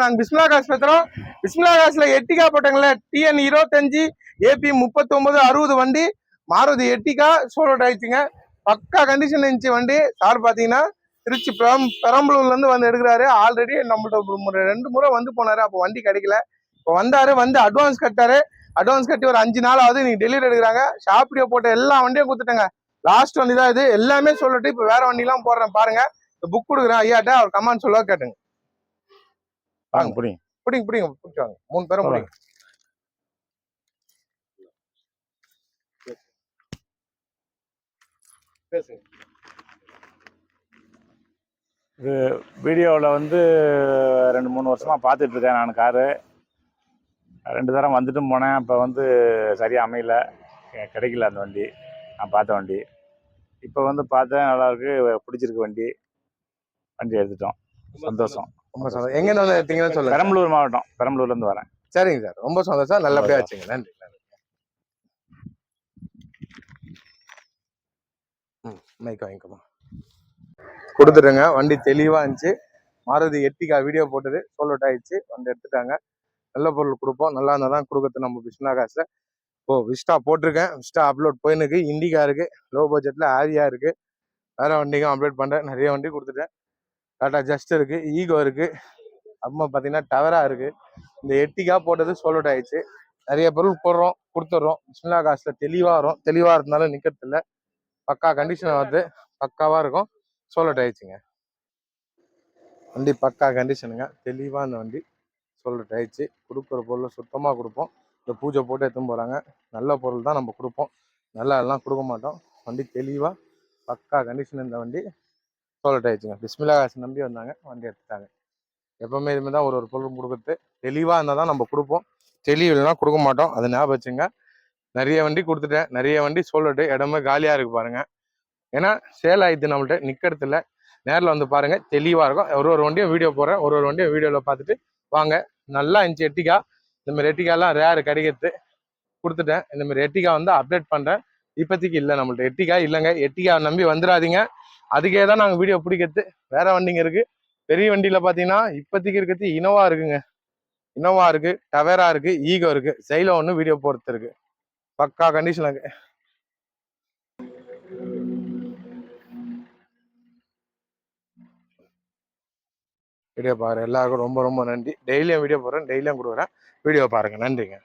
நாங்கள் பிஸ்மிலா காசு பேசுறோம். பிஸ்மிலா எட்டிகா போட்டாங்கல்ல? டிஎன் இருபத்தஞ்சி ஏபி முப்பத்தொன்பது அறுபது வண்டி மாருதி எட்டிகா சோலோட் ஆயிடுச்சுங்க. பக்கா கண்டிஷன் இருந்துச்சு வண்டி. சார் பார்த்தீங்கன்னா திருச்சி பெரம் பெரம்பலூர்லேருந்து வந்து எடுக்கிறாரு. ஆல்ரெடி நம்மள்ட்ட ஒரு முறை ரெண்டு முறை வந்து போனார். அப்போ வண்டி கிடைக்கல. இப்போ வந்தார் வந்து அட்வான்ஸ் கட்டாரு அட்வான்ஸ் கட்டி ஒரு அஞ்சு நாள் ஆகுது. நீங்கள் டெலிவரி எடுக்கிறாங்க. ஷாப்டியோ போட்ட எல்லா வண்டியும் கொடுத்துட்டேங்க. லாஸ்ட் வண்டி தான் இது. எல்லாமே சொல்லிட்டு இப்போ வேற வண்டிலாம் போடுறேன் பாருங்க. புக் கொடுக்குறேன். ஐயாட்ட அவர் கமாண்ட் சொல்ல கேட்டுங்க. வாங்க புரியுங்க பிடிங்க பிடிங்க பிடிச்சாங்க மூணு பேரும் பிடிங்க. பேசுங்க. வீடியோவில் வந்து ரெண்டு மூணு வருஷமாக பார்த்துட்டு இருக்கேன் நான் காரு. ரெண்டு தரம் வந்துட்டும் போனேன். அப்போ வந்து சரியாக அமையல. கிடைக்கல அந்த வண்டி. நான் பார்த்த வண்டி. இப்போ வந்து பார்த்தேன் நல்லா இருக்கு. பிடிச்சிருக்கு வண்டி. வண்டி எடுத்துட்டோம். சந்தோஷம். ரொம்ப சந்தோஷம். எங்க வந்து எடுத்தீங்கன்னு சொல்லுங்க. பெரம்பலூர் மாவட்டம். பெரம்பலூர்லேருந்து வரேன். சரிங்க சார். ரொம்ப சந்தோஷம் நல்லபடியா வச்சுங்க நன்றி ம் மைக் வாங்கிக்கோமா கொடுத்துட்டுங்க வண்டி தெளிவா இருந்துச்சு. மாருதி எட்டிகா வீடியோ போட்டது. சோல்ட் ஆயிடுச்சு. வந்து எடுத்துட்டாங்க. நல்ல பொருள் கொடுப்போம். நல்லா இருந்தால் தான் கொடுக்குறது நம்ம விஷ்ணா காசுல ஓ விஸ்டா போட்டிருக்கேன். விஸ்டா அப்லோட் போயினுக்கு இண்டிகா இருக்கு. லோ பட்ஜெட்ல ஆரியா இருக்கு. வேற வண்டிக்கும் அப்டேட் பண்றேன். நிறைய வண்டி கொடுத்துட்டேன். டாட்டா ஜஸ்ட் இருக்கு ஈகோ இருக்கு. அப்புறமா பார்த்தீங்கன்னா டவரா இருக்கு. இந்த எட்டிகா போட்டது சோல்ட் ஆயிடுச்சு. நிறைய பொருள் போடுறோம் கொடுத்துட்றோம். சின்ன காசுல தெளிவா வரும். தெளிவா இருந்தாலும் நிக்கிறது பக்கா கண்டிஷன் வந்து பக்காவா இருக்கும். சோல்ட் ஆயிடுச்சுங்க. வண்டி பக்கா கண்டிஷனுங்க தெளிவா இந்த வண்டி சோல்ட் ஆயிடுச்சு. கொடுக்குற பொருளை சுத்தமா கொடுப்போம். இந்த பூஜை போட்டு எடுத்துன்னு போறாங்க. நல்ல பொருள் தான் நம்ம கொடுப்போம். நல்லா எல்லாம் கொடுக்க மாட்டோம். வண்டி தெளிவா பக்கா கண்டிஷன் இந்த வண்டி சோலட் ஆயிடுச்சுங்க. பிஸ்மிலா காசு நம்பி வந்தாங்க. வந்து எடுத்துட்டாங்க. எப்பவுமே இதுமாதிரி தான் ஒரு ஒரு பொருள் கொடுக்குறது. தெளிவாக இருந்தால் தான் நம்ம கொடுப்போம். தெளிவு இல்லைன்னா கொடுக்க மாட்டோம். அது ஞாபகம் வச்சுங்க. நிறைய வண்டி கொடுத்துட்டேன். நிறைய வண்டி சோலட்டு இடமே காலியாக இருக்கு பாருங்க. ஏன்னா சேல் ஆயிடுது நம்மள்ட்ட. நிற்கிறதுல நேரில் வந்து பாருங்க. தெளிவாக இருக்கும். ஒரு ஒரு வண்டியும் வீடியோ போடுறேன். ஒரு ஒரு வண்டியும் வீடியோவில் பார்த்துட்டு வாங்க. நல்லா இருந்துச்சு எட்டிகா இந்த மாதிரி எட்டிகாலாம் ரேர் கிடைக்கிறது. கொடுத்துட்டேன். இந்தமாதிரி எட்டிக்கா எட்டிகா வந்து அப்டேட் பண்ணுறேன் இப்போதைக்கு இல்லை நம்மள்ட்ட. எட்டிகா இல்லைங்க. எட்டிக்கா நம்பி வந்துடாதீங்க. அதுக்கே தான் நாங்கள் வீடியோ பிடிக்கிறது. வேற வண்டிங்க இருக்கு. பெரிய வண்டியில் பார்த்தீங்கன்னா இப்போதைக்கு இருக்கிறது இனோவா இருக்குங்க. இனோவா இருக்கு டவேரா இருக்கு ஈகோ இருக்கு. சைல ஒன்று வீடியோ போகிறது இருக்கு. பக்கா கண்டிஷன் இருக்கு. வீடியோ பாருங்கள் எல்லாருக்கும் ரொம்ப ரொம்ப நன்றி. டெய்லியும் வீடியோ போடுறேன். டெய்லியும் கொடுக்குறேன் வீடியோ பாருங்கள் நன்றிங்க.